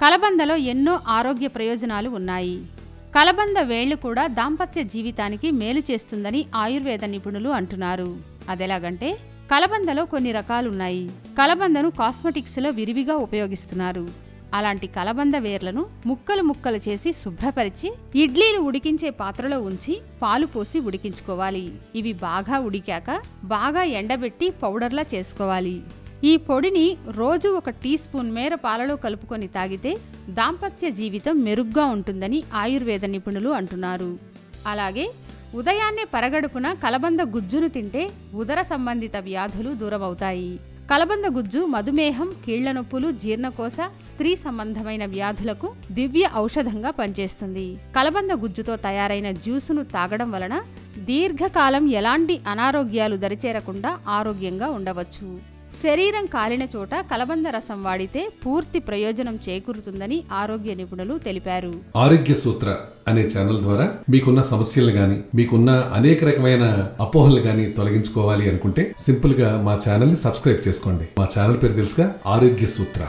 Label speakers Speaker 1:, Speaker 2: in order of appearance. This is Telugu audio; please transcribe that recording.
Speaker 1: కలబందలో ఎన్నో ఆరోగ్య ప్రయోజనాలు ఉన్నాయి. కలబంద వేళ్ళు కూడా దాంపత్య జీవితానికి మేలు చేస్తుందని ఆయుర్వేద నిపుణులు అంటున్నారు. అదెలాగంటే కలబందలో కొన్ని రకాలున్నాయి. కలబందను కాస్మెటిక్స్లో విరివిగా ఉపయోగిస్తున్నారు. అలాంటి కలబంద వేర్లను ముక్కలు ముక్కలు చేసి శుభ్రపరిచి ఇడ్లీలు ఉడికించే పాత్రలో ఉంచి పాలు పోసి ఉడికించుకోవాలి. ఇవి బాగా ఉడికాక బాగా ఎండబెట్టి పౌడర్లా చేసుకోవాలి. ఈ పొడిని రోజు ఒక టీ స్పూన్ మేర పాలలో కలుపుకొని తాగితే దాంపత్య జీవితం మెరుగ్గా ఉంటుందని ఆయుర్వేద నిపుణులు అంటున్నారు. అలాగే ఉదయాన్నే పరగడుపున కలబంద గుజ్జును తింటే ఉదర సంబంధిత వ్యాధులు దూరమవుతాయి. కలబంద గుజ్జు మధుమేహం కీళ్ళ నొప్పులు జీర్ణకోశ స్త్రీ సంబంధమైన వ్యాధులకు దివ్య ఔషధంగా పనిచేస్తుంది. కలబంద గుజ్జుతో తయారైన జ్యూసును తాగడం వలన దీర్ఘకాలం ఎలాంటి అనారోగ్యాలు దరిచేరకుండా ఆరోగ్యంగా ఉండవచ్చు. శరీరం కాలిన చోట కలబంద రసం వాడితే పూర్తి ప్రయోజనం చేకూరుతుందని ఆరోగ్య నిపుణులు తెలిపారు.
Speaker 2: ఆరోగ్య సూత్ర అనే ఛానల్ ద్వారా మీకున్న సమస్యలు గాని మీకున్న అనేక రకమైన అపోహలు గాని తొలగించుకోవాలి అనుకుంటే సింపుల్గా మా ఛానల్ని సబ్స్క్రైబ్ చేసుకోండి. మా ఛానల్ పేరు తెలుసుగా ఆరోగ్య సూత్ర.